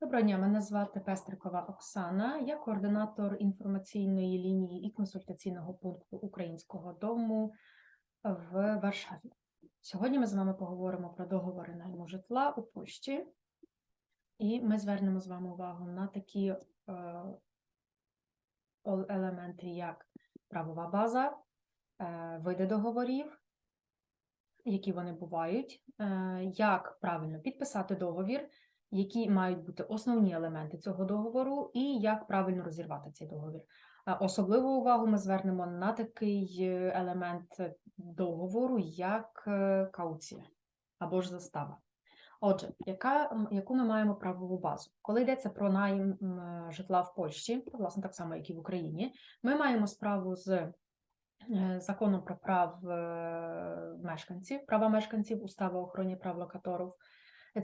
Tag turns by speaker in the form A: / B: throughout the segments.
A: Доброго дня, мене звати Пестрикова Оксана. Я координатор інформаційної лінії і консультаційного пункту Українського дому в Варшаві. Сьогодні ми з вами поговоримо про договори найму житла у Польщі, і ми звернемо з вами увагу на такі е, елементи, як правова база, е, види договорів, які вони бувають, е, як правильно підписати договір, які мають бути основні елементи цього договору, і як правильно розірвати цей договір. Особливу увагу ми звернемо на такий е, елемент е, договору, як е, кауція або ж застава. Отже, яка, яку ми маємо правову базу? Коли йдеться про найм житла в Польщі, власне, так само, як і в Україні, ми маємо справу з законом про прав мешканців, права мешканців, устава охороні прав локаторів,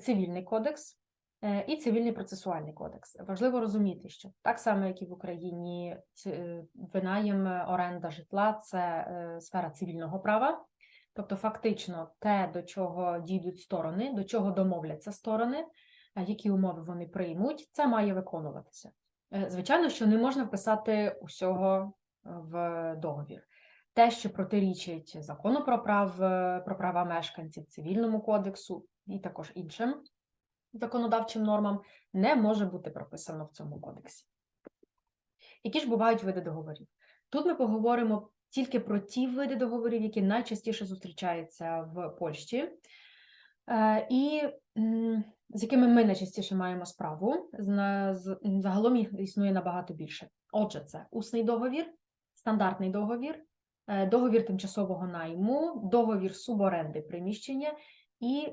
A: цивільний кодекс і цивільний процесуальний кодекс. Важливо розуміти, що так само, як і в Україні, е, винаєм е, оренда житла це е, сфера цивільного права. Тобто, фактично, те, до чого дійдуть сторони, до чого домовляться сторони, е, які умови вони приймуть, це має виконуватися. Е, Звичайно, що не можна вписати усього е, в договір. Те, що протирічить закону про прав е, про права мешканців, цивільному кодексу і також іншим законодавчим нормам, не може бути прописано в цьому кодексі. Які ж бувають види договорів? Тут ми поговоримо тільки про ті види договорів, які найчастіше зустрічаються в Польщі, е, і з якими ми найчастіше маємо справу. Загалом їх існує набагато більше. Отже, це усний договір, стандартний договір, е, договір тимчасового найму, договір суборенди приміщення і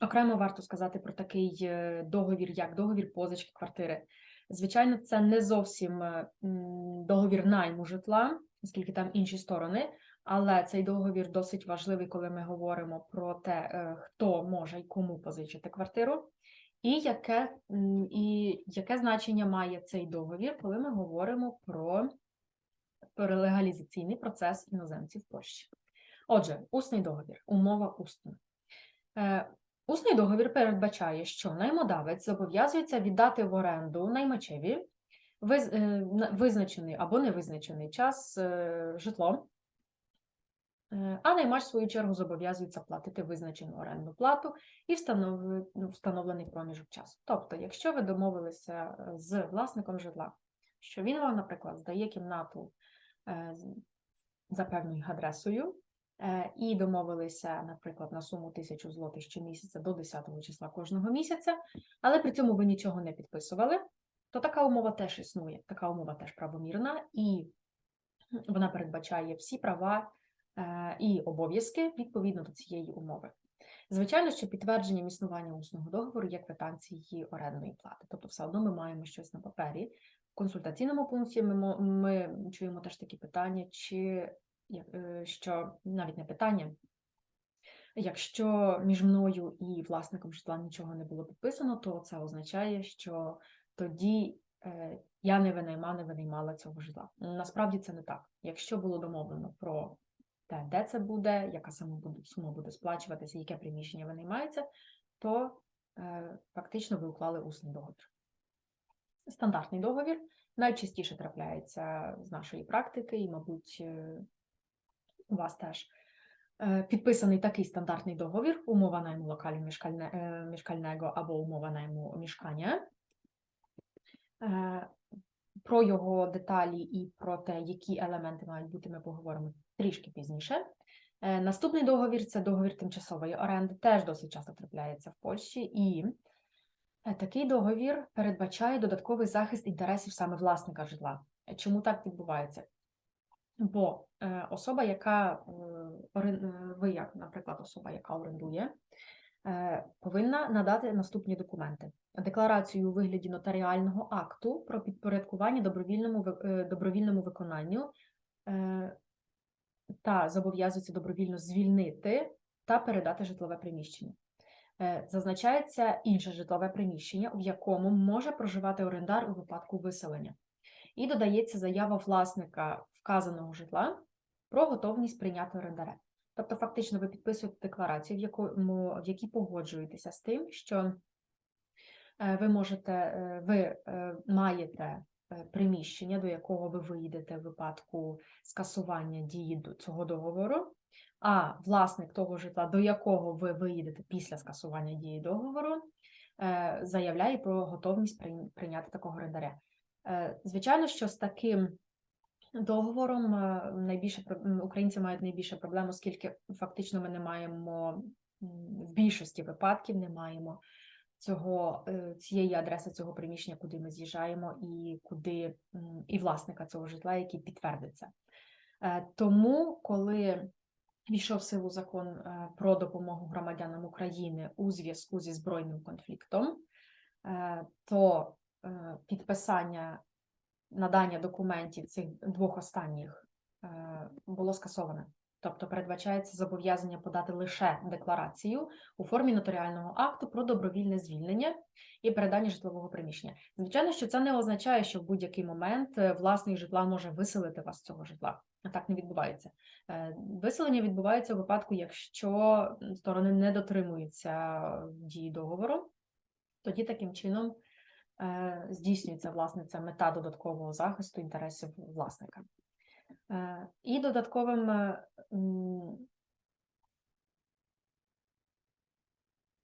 A: окремо варто сказати про такий е, договір, як договір позички квартири. Звичайно, це не зовсім е, договір найму житла, оскільки там інші сторони, але цей договір досить важливий, коли ми говоримо про те, е, хто може і кому позичити квартиру, і яке, і яке значення має цей договір, коли ми говоримо про легалізаційний процес іноземців в Польщі. Отже, усний договір, умова усна. Усний договір передбачає, що наймодавець зобов'язується віддати в оренду наймачеві е, на- визначений або невизначений час е, житло, Е, а наймач, в свою чергу, зобов'язується платити визначену орендну плату і ну, встановлений проміжок часу. Тобто, якщо ви домовилися з власником житла, що він вам, наприклад, здає кімнату за певною адресою, і домовилися, наприклад, на суму 1000 злотих щомісяця до 10 числа кожного місяця, але при цьому ви нічого не підписували, то така умова теж існує, така умова теж правомірна, і вона передбачає всі права е, і обов'язки відповідно до цієї умови. Звичайно, що підтвердженням існування усного договору є квитанції орендної плати, тобто все одно ми маємо щось на папері. В консультаційному пункті ми, ми чуємо теж такі питання, чи е, що навіть не питання, якщо між мною і власником житла нічого не було підписано, то це означає, що тоді е, я не винайма, не винаймала цього житла. Насправді це не так. Якщо було домовлено про те, де це буде, яка буде, сума буде сплачуватися, яке приміщення винаймається, то е, фактично ви уклали усний договір. Стандартний договір найчастіше трапляється з нашої практики, і, мабуть, е, у вас теж е, підписаний такий стандартний договір, умова найму локалю мішкальне, е, мішкального або умова найму мішкання. Е, Про його деталі і про те, які елементи мають бути, ми поговоримо трішки пізніше. Наступний договір це договір тимчасової оренди, теж досить часто трапляється в Польщі, і такий договір передбачає додатковий захист інтересів саме власника житла. Чому так відбувається? Бо е, особа, яка е, е, ви, як, наприклад, особа, яка орендує, повинна надати наступні документи: декларацію у вигляді нотаріального акту про підпорядкування добровільному добровільному виконанню та зобов'язується добровільно звільнити та передати житлове приміщення. Зазначається інше житлове приміщення, в якому може проживати орендар у випадку виселення. І додається заява власника вказаного житла про готовність прийняти орендаря. Тобто, фактично, ви підписуєте декларацію, в якому в якій погоджуєтеся з тим, що Е, Ви можете, е, ви е, маєте приміщення, до якого ви виїдете в випадку скасування дії цього договору, а власник того житла, до якого ви виїдете після скасування дії договору, заявляє про готовність прийняти такого орендаря. Звичайно, що з таким договором е, найбільше українці мають найбільше проблем, оскільки фактично ми не маємо в більшості випадків не маємо цього е, цієї адреси цього приміщення, куди ми з'їжджаємо, і куди і власника цього житла, який підтвердиться. Е, Тому, коли війшов в силу закон про допомогу громадянам України у зв'язку зі збройним конфліктом, то підписання надання документів цих двох останніх е, було скасоване. Тобто передбачається зобов'язання подати лише декларацію у формі нотаріального акту про добровільне звільнення і передання житлового приміщення. Звичайно, що це не означає, що в будь-який момент е, власник житла може виселити вас з цього житла. А Так не відбувається. Е, Виселення відбувається у випадку, якщо сторони не дотримуються дії договору, тоді таким чином здійснюється власне ця мета додаткового захисту інтересів власника. Е, І додатковим е,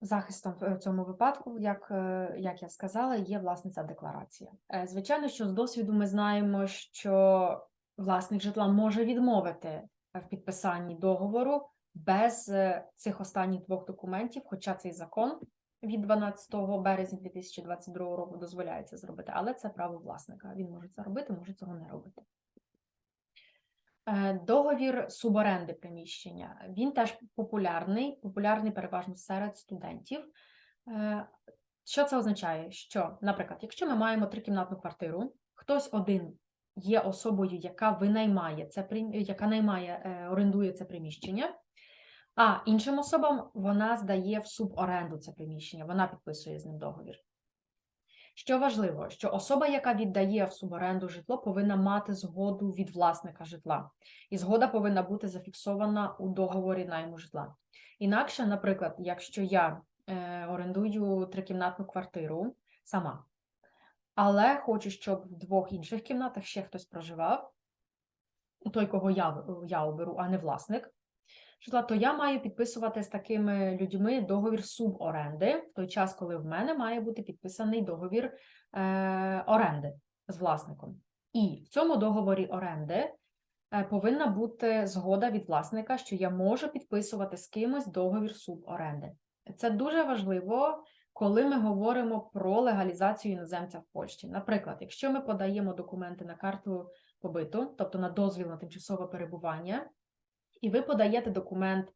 A: захистом в цьому випадку, як, е, як я сказала, є власне ця декларація. Е, Звичайно, що з досвіду ми знаємо, що власник житла може відмовити в підписанні договору без е, цих останніх двох документів, хоча цей закон від 12 березня 2022 року дозволяє це зробити, але це право власника. Він може це робити, може цього не робити. Е, Договір суборенди приміщення. Він теж популярний, популярний переважно серед студентів. Е, Що це означає? Що, наприклад, якщо ми маємо трикімнатну квартиру, хтось один є особою, яка винаймає це яка наймає, е, орендує це приміщення, а іншим особам вона здає в суборенду це приміщення, вона підписує з ним договір. Що важливо, що особа, яка віддає в суборенду житло, повинна мати згоду від власника житла, і згода повинна бути зафіксована у договорі найму житла. Інакше, наприклад, якщо я е, орендую трикімнатну квартиру сама, але хочу, щоб в двох інших кімнатах ще хтось проживав, той, кого я, я оберу, а не власник житла, то я маю підписувати з такими людьми договір суборенди в той час, коли в мене має бути підписаний договір е, оренди з власником. І в цьому договорі оренди е, повинна бути згода від власника, що я можу підписувати з кимось договір суборенди. Це дуже важливо, коли ми говоримо про легалізацію іноземця в Польщі. Наприклад, якщо ми подаємо документи на карту побиту, тобто на дозвіл на тимчасове перебування, і ви подаєте документ,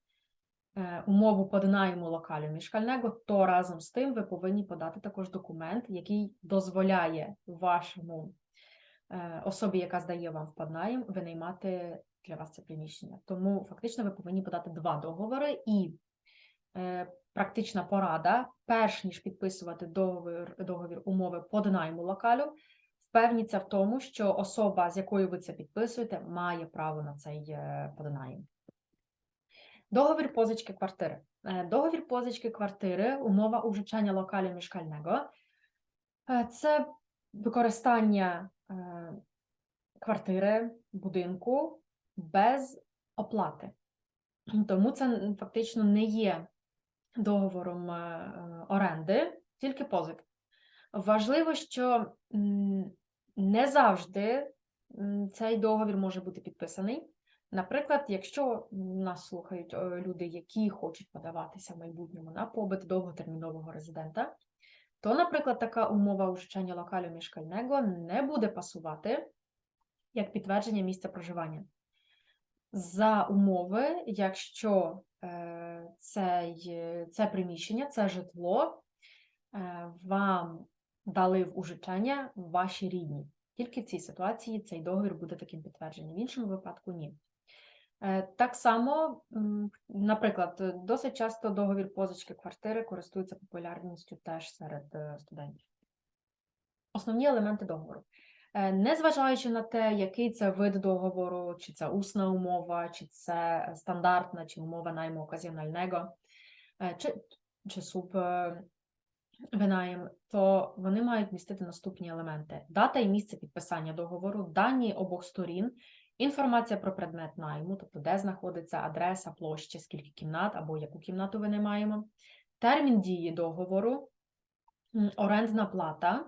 A: е, умову поднайму локалю мішкального, то разом з тим ви повинні подати також документ, який дозволяє вашому е, особі, яка здає вам в поднайм, винаймати для вас це приміщення. Тому фактично ви повинні подати два договори і е, практична порада, перш ніж підписувати договір, договір умови поднайму локалю, впевніться в тому, що особа, з якою ви це підписуєте, має право на цей е, Договір позички квартири. Е, Договір позички квартири, умова ужичання локалю мішкального. Е, Це використання е, квартири, будинку без оплати. Тому це фактично не є договором оренди, тільки позик. Важливо, що не завжди цей договір може бути підписаний. Наприклад, якщо нас слухають е, люди, які хочуть подаватися в майбутньому на побит довготермінового резидента, то, наприклад, така умова ужичання локалю мішкального не буде пасувати як підтвердження місця проживання. За умови, якщо е, цей, це приміщення, це житло е, вам дали в ужичання ваші рідні. Тільки в цій ситуації цей договір буде таким підтвердженням, в іншому випадку ні. Е, Так само, наприклад, досить часто договір позички квартири користується популярністю теж серед е, студентів. Основні елементи договору. Е, Незважаючи на те, який це вид договору, чи це усна умова, чи це стандартна, чи умова найму оказіонального, чи, чи суб, е, то вони мають містити наступні елементи: дата і місце підписання договору, дані обох сторін, інформація про предмет найму, тобто де знаходиться адреса, площа, скільки кімнат або яку кімнату винаймаємо, термін дії договору, орендна плата.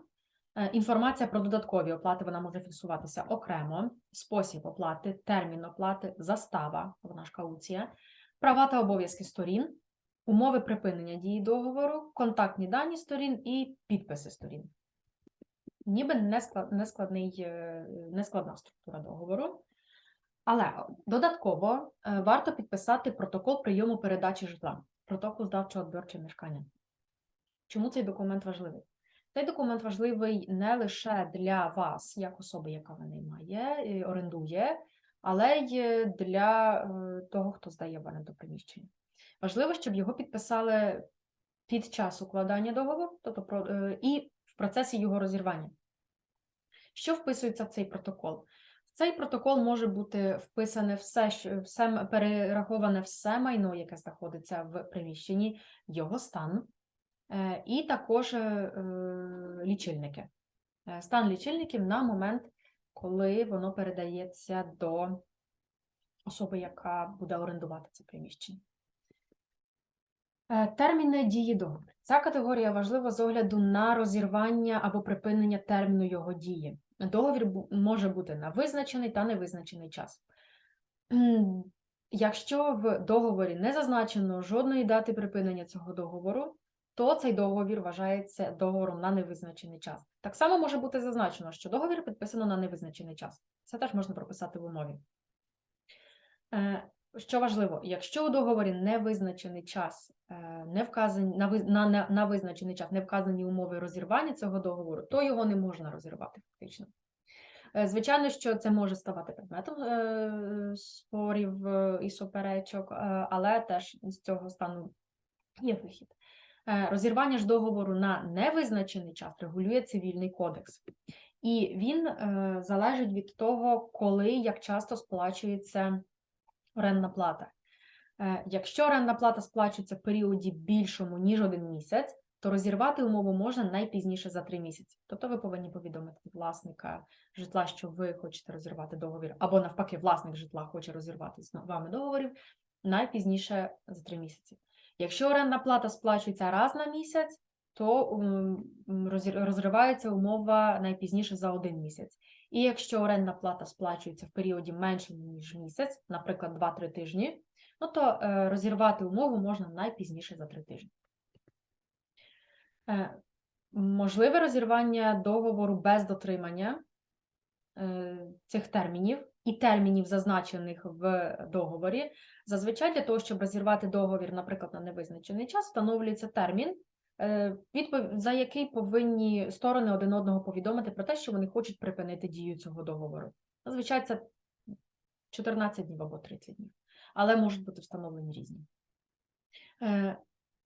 A: Е, Інформація про додаткові оплати вона може фіксуватися окремо, спосіб оплати, термін оплати, застава, вона ж кауція, права та обов'язки сторін, умови припинення дії договору, контактні дані сторін і підписи сторін. Ніби не склад- не складний, е, не складна структура договору. Але додатково е, варто підписати протокол прийому передачі житла, протокол здавчого відборчого мешкання. Чому цей документ важливий? Цей документ важливий не лише для вас, як особи, яка винаймає, орендує, але й для е, того, хто здає в оренду приміщення. Важливо, щоб його підписали під час укладання договору, тобто е, і в процесі його розірвання. Що вписується в цей протокол? Цей протокол може бути вписане все, що все перераховане все майно, яке знаходиться в приміщенні, його стан, е, і також е, е, лічильники. Стан лічильників на момент, коли воно передається до особи, яка буде орендувати це приміщення. Терміни дії договору. Ця категорія важлива з огляду на розірвання або припинення терміну його дії. Договір може бути на визначений та невизначений час. Якщо в договорі не зазначено жодної дати припинення цього договору, то цей договір вважається договором на невизначений час. Так само може бути зазначено, що договір підписано на невизначений час. Це теж можна прописати в умові. Що важливо, якщо у договорі не визначений час, е, не вказані на, на, на, на визначений час не вказані умови розірвання цього договору, то його не можна розірвати фактично. Е, Звичайно, що це може ставати предметом е, спорів і суперечок, але теж з цього стану є вихід. Розірвання ж договору на невизначений час регулює цивільний кодекс, і він залежить від того, коли як часто сплачується орендна плата. Е, Якщо орендна плата сплачується в періоді більшому, ніж один місяць, то розірвати умову можна найпізніше за три місяці. Тобто ви повинні повідомити власника житла, що ви хочете розірвати договір, або навпаки, власник житла хоче розірвати з вами договорів найпізніше за три місяці. Якщо орендна плата сплачується раз на місяць, то розривається умова найпізніше за один місяць. І якщо орендна плата сплачується в періоді менше, ніж місяць, наприклад, 2-3 тижні, ну то е, розірвати умову можна найпізніше за 3 тижні. Е, Можливе розірвання договору без дотримання е, цих термінів і термінів, зазначених в договорі. Зазвичай для того, щоб розірвати договір, наприклад, на невизначений час, встановлюється термін, за який повинні сторони один одного повідомити про те, що вони хочуть припинити дію цього договору. Зазвичай це 14 днів або 30 днів, але можуть бути встановлені різні. Е,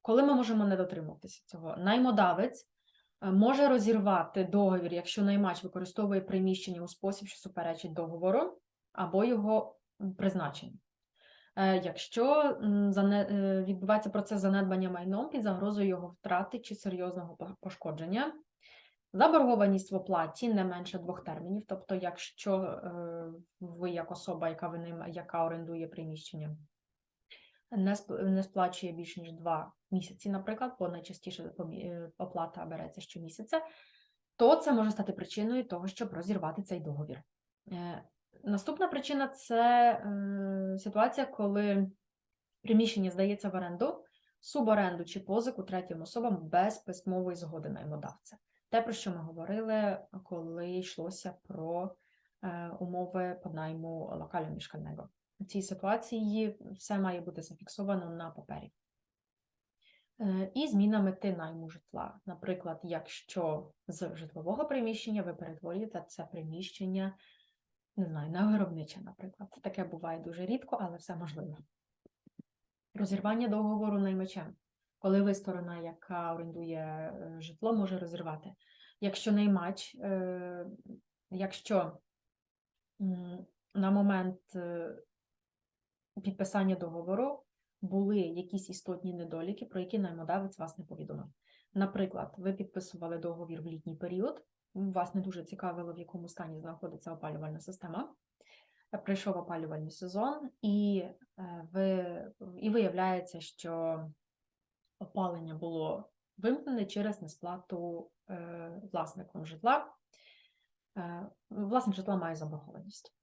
A: Коли ми можемо не дотримуватися цього? Наймодавець е, може розірвати договір, якщо наймач використовує приміщення у спосіб, що суперечить договору, або його призначенню. Е, Якщо е, відбувається процес занедбання майном під загрозою його втрати чи серйозного пошкодження, заборгованість в оплаті не менше двох термінів, тобто, якщо е, ви як особа, яка виним, яка орендує приміщення, не сп- сплачує більше ніж два місяці, наприклад, бо найчастіше оплата береться щомісяця, то це може стати причиною того, щоб розірвати цей договір. Наступна причина це е, ситуація, коли приміщення здається в оренду, суборенду чи позику третім особам без письмової згоди наймодавця. Те, про що ми говорили, коли йшлося про е, умови поднайму локалю мішкального. В цій ситуації все має бути зафіксовано на папері. Е, І зміна мети найму житла. Наприклад, якщо з житлового приміщення ви перетворюєте це приміщення, не знаю, на виробниче, наприклад. Таке буває дуже рідко, але все можливо. Розірвання договору наймачем. Коли ви сторона, яка орендує е, житло, може розірвати. Якщо наймач, е, якщо на момент е, підписання договору були якісь істотні недоліки, про які наймодавець вас не повідомив. Наприклад, ви підписували договір в літній період, вас не дуже цікавило, в якому стані знаходиться опалювальна система. Е, Прийшов опалювальний сезон, і, е, ви, і виявляється, що опалення було вимкнене через несплату е, власником житла. Власник житла має заборгованість.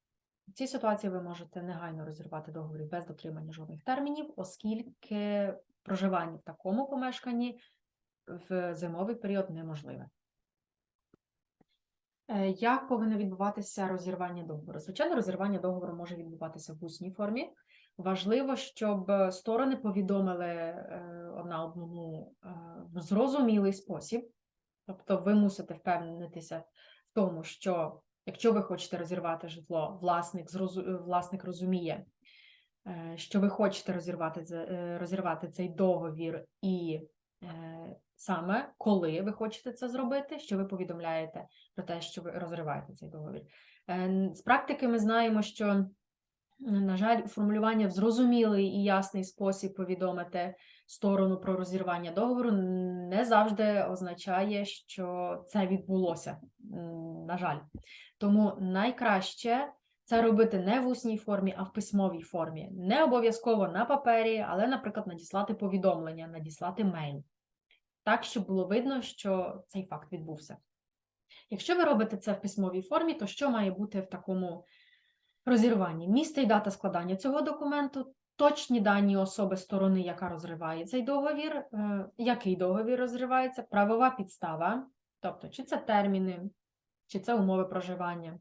A: В цій ситуації ви можете негайно розірвати договір без дотримання жодних термінів, оскільки проживання в такому помешканні в зимовий період неможливе. Е, Як повинно відбуватися розірвання договору? Звичайно, розірвання договору може відбуватися в усній формі. Важливо, щоб сторони повідомили е, одна одному е, в зрозумілий спосіб. Тобто ви мусите впевнитися в тому, що якщо ви хочете розірвати житло, власник, власник розуміє, що ви хочете розірвати, розірвати цей договір і саме коли ви хочете це зробити, що ви повідомляєте про те, що ви розриваєте цей договір. Е, З практики ми знаємо, що, на жаль, формулювання в зрозумілий і ясний спосіб повідомити сторону про розірвання договору не завжди означає, що це відбулося. На жаль. Тому найкраще це робити не в усній формі, а в письмовій формі. Не обов'язково на папері, але, наприклад, надіслати повідомлення, надіслати мейл. Так, щоб було видно, що цей факт відбувся. Якщо ви робите це в письмовій формі, то що має бути в такому розірванні? Місце і дата складання цього документу, точні дані особи сторони, яка розриває цей договір, е, який договір розривається, правова підстава, тобто чи це терміни, чи це умови проживання,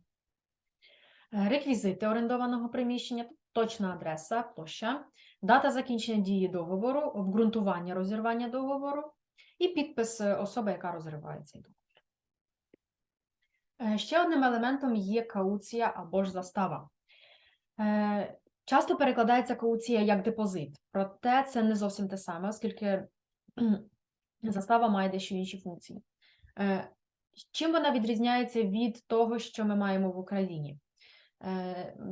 A: е, реквізити орендованого приміщення, точна адреса, площа, дата закінчення дії договору, обґрунтування розірвання договору і підпис е, особи, яка розриває цей договір. Е, Ще одним елементом є кауція або ж застава. Е, Часто перекладається кауція як депозит, проте це не зовсім те саме, оскільки застава має дещо інші функції. Чим вона відрізняється від того, що ми маємо в Україні?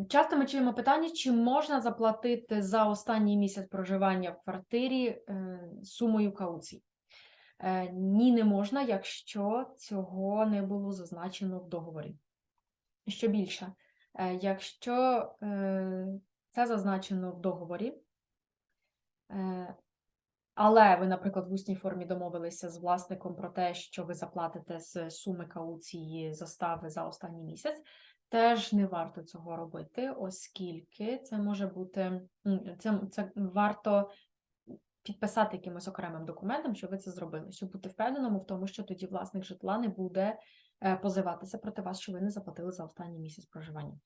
A: Часто ми чуємо питання, чи можна заплатити за останній місяць проживання в квартирі сумою кауції. Е, Ні, не можна, якщо цього не було зазначено в договорі. Що більше, е, якщо е, це зазначено в договорі, але ви, наприклад, в усній формі домовилися з власником про те, що ви заплатите з суми кауції застави за останній місяць, теж не варто цього робити, оскільки це може бути м, це, це варто підписати якимось окремим документом, що ви це зробили, щоб бути впевненому в тому, що тоді власник житла не буде е, позиватися проти вас, що ви не заплатили за останній місяць проживання.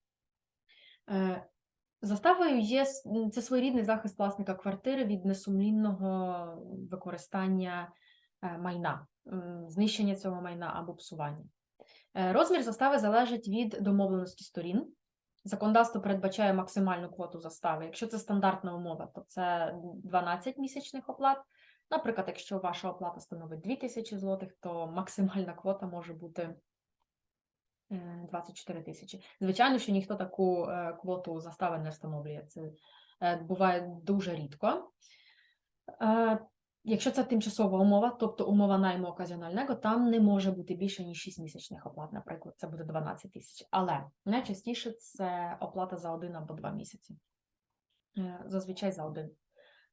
A: Е, Заставою є це своєрідний захист власника квартири від несумлінного використання е, майна, знищення цього майна або псування. Розмір застави залежить від домовленості сторін. Законодавство передбачає максимальну квоту застави. Якщо це стандартна умова, то це 12 місячних оплат. Наприклад, якщо ваша оплата становить 2000 злотих, то максимальна квота може бути е, 24 тисячі. Звичайно, що ніхто таку е, квоту застави не встановлює. Це е, буває дуже рідко. Якщо це тимчасова умова, тобто умова найму оказіонального, там не може бути більше, ніж 6 місячних оплат, наприклад, це буде 12 тисяч. Але найчастіше це оплата за один або два місяці. Е, Зазвичай за один.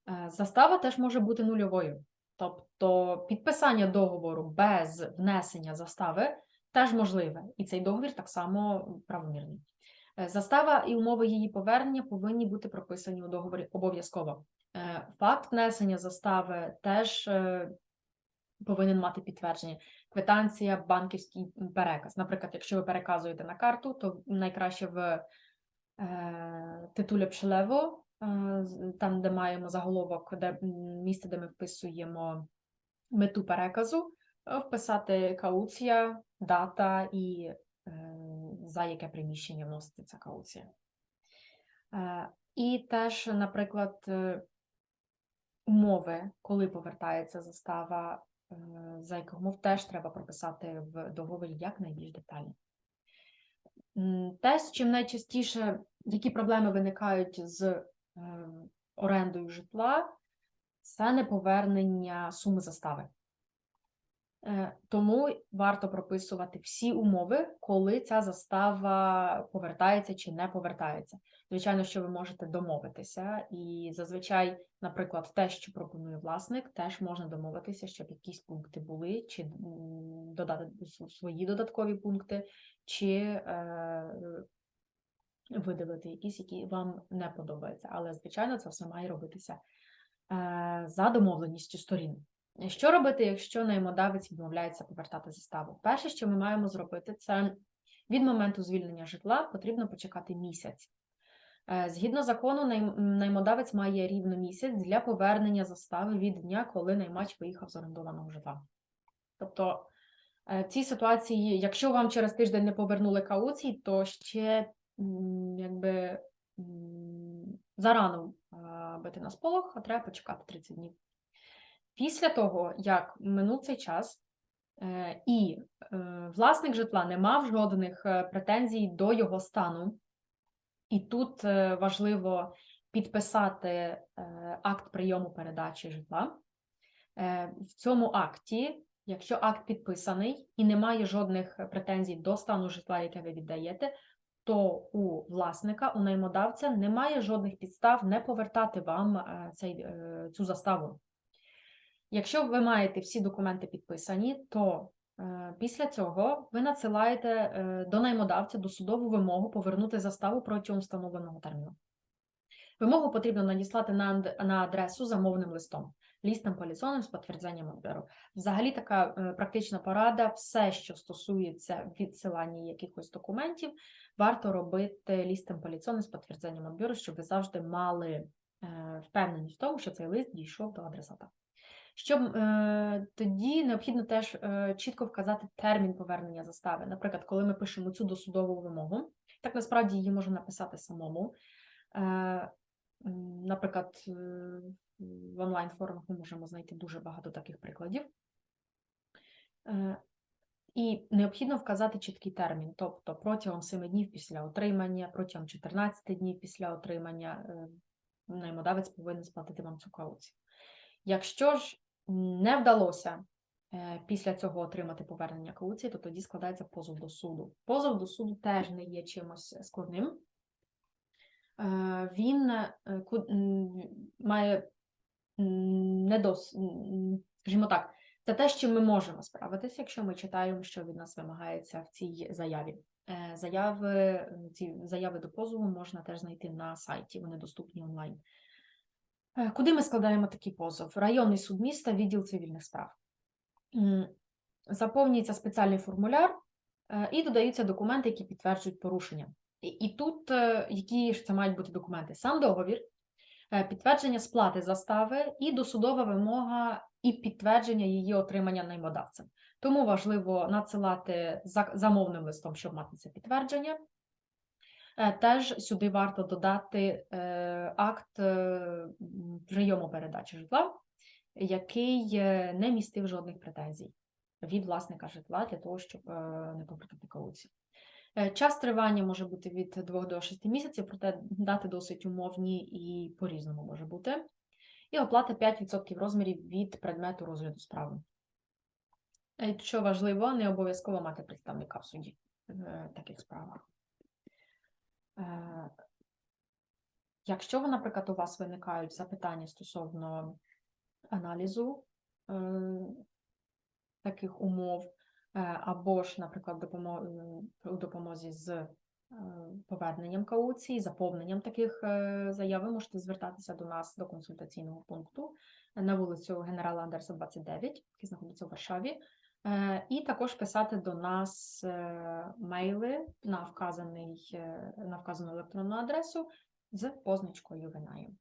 A: Е, Застава теж може бути нульовою. Тобто підписання договору без внесення застави теж можливе, і цей договір так само правомірний. Е, Застава і умови її повернення повинні бути прописані у договорі обов'язково. Е, Факт внесення застави теж е, повинен мати підтвердження. Квитанція, банківський переказ. Наприклад, якщо ви переказуєте на карту, то найкраще в е, титулі пшелево, там, де маємо заголовок, де місце, де ми вписуємо мету переказу, вписати кауція, дата і за яке приміщення вноситься ця кауція. І теж, наприклад, умови, коли повертається застава, е, за яких умов теж треба прописати в договорі якнайбільш детально. Те, з чим найчастіше, які проблеми виникають з е, орендою житла, це неповернення суми застави. Е, Тому варто прописувати всі умови, коли ця застава повертається чи не повертається. Звичайно, що ви можете домовитися, і зазвичай, наприклад, те, що пропонує власник, теж можна домовитися, щоб якісь пункти були, чи додати свої додаткові пункти, чи е, видалити якісь, які вам не подобаються. Але, звичайно, це все має робитися е, за домовленістю сторін. Що робити, якщо наймодавець відмовляється повертати заставу? Перше, що ми маємо зробити, це від моменту звільнення житла потрібно почекати місяць. Е, Згідно закону, наймодавець має рівно місяць для повернення застави від дня, коли наймач виїхав з орендованого житла. Тобто, е, в цій ситуації, якщо вам через тиждень не повернули кауцій, то ще якби зарано бити на сполох, а треба почекати 30 днів. Після того, як минув цей час, е, і е, власник житла не мав жодних е, претензій до його стану, і тут е, важливо підписати е, акт прийому передачі житла. Е, В цьому акті, якщо акт підписаний і немає жодних претензій до стану житла, яке ви віддаєте, то у власника, у наймодавця немає жодних підстав не повертати вам цей, цю заставу. Якщо ви маєте всі документи підписані, то після цього ви надсилаєте е, до наймодавця досудову вимогу повернути заставу протягом встановленого терміну. Вимогу потрібно надіслати на, адресу замовним листом, лістом полісоном з підтвердженням обіру. Взагалі така е, практична порада, все, що стосується відсилання якихось документів, варто робити лістом поліцоном з підтвердженням обіру, щоб ви завжди мали е, впевненість в тому, що цей лист дійшов до адресата. Щоб е, тоді необхідно теж е, чітко вказати термін повернення застави. Наприклад, коли ми пишемо цю досудову вимогу, так насправді її можна написати самому. Е, наприклад, е, в онлайн форумах ми можемо знайти дуже багато таких прикладів. Е, і необхідно вказати чіткий термін, тобто протягом 7 днів після отримання, протягом 14 днів після отримання е, наймодавець повинен сплатити вам цю кауцію. Якщо ж не вдалося е, після цього отримати повернення кауції, то тоді складається позов до суду. Позов до суду теж не є чимось складним. Е, Він е, має м, не дос, м, скажімо так, це те, чим ми можемо справитися, якщо ми читаємо, що від нас вимагається в цій заяві. Заяви, ці заяви до позову можна теж знайти на сайті, вони доступні онлайн. Е, Куди ми складаємо такий позов? Районний суд міста, відділ цивільних справ. Заповнюється спеціальний формуляр е, і додаються документи, які підтверджують порушення. І, тут е, які ж це мають бути документи? Сам договір, підтвердження сплати застави і досудова вимога і підтвердження її отримання наймодавцем. Тому важливо надсилати замовним листом, щоб мати це підтвердження. Е, Теж сюди варто додати е, акт е, прийому передачі житла, який не містив жодних претензій від власника житла для того, щоб не повертати кауцію. Е, Час тривання може бути від 2 до 6 місяців, проте дати досить умовні і по-різному може бути. І оплата 5% розмірів від предмету розгляду справи. Що важливо, не обов'язково мати представника в суді в таких справах. Е, Якщо, наприклад, у вас виникають запитання стосовно аналізу е, таких умов, е, або ж, наприклад, у допомозі з поверненням кауції, заповненням таких заяв, ви можете звертатися до нас до консультаційного пункту на вулицю Генерала Андерса, 29, який знаходиться у Варшаві. Е, І також писати до нас е, мейли на вказаний е, на вказану електронну адресу з позначкою винаю.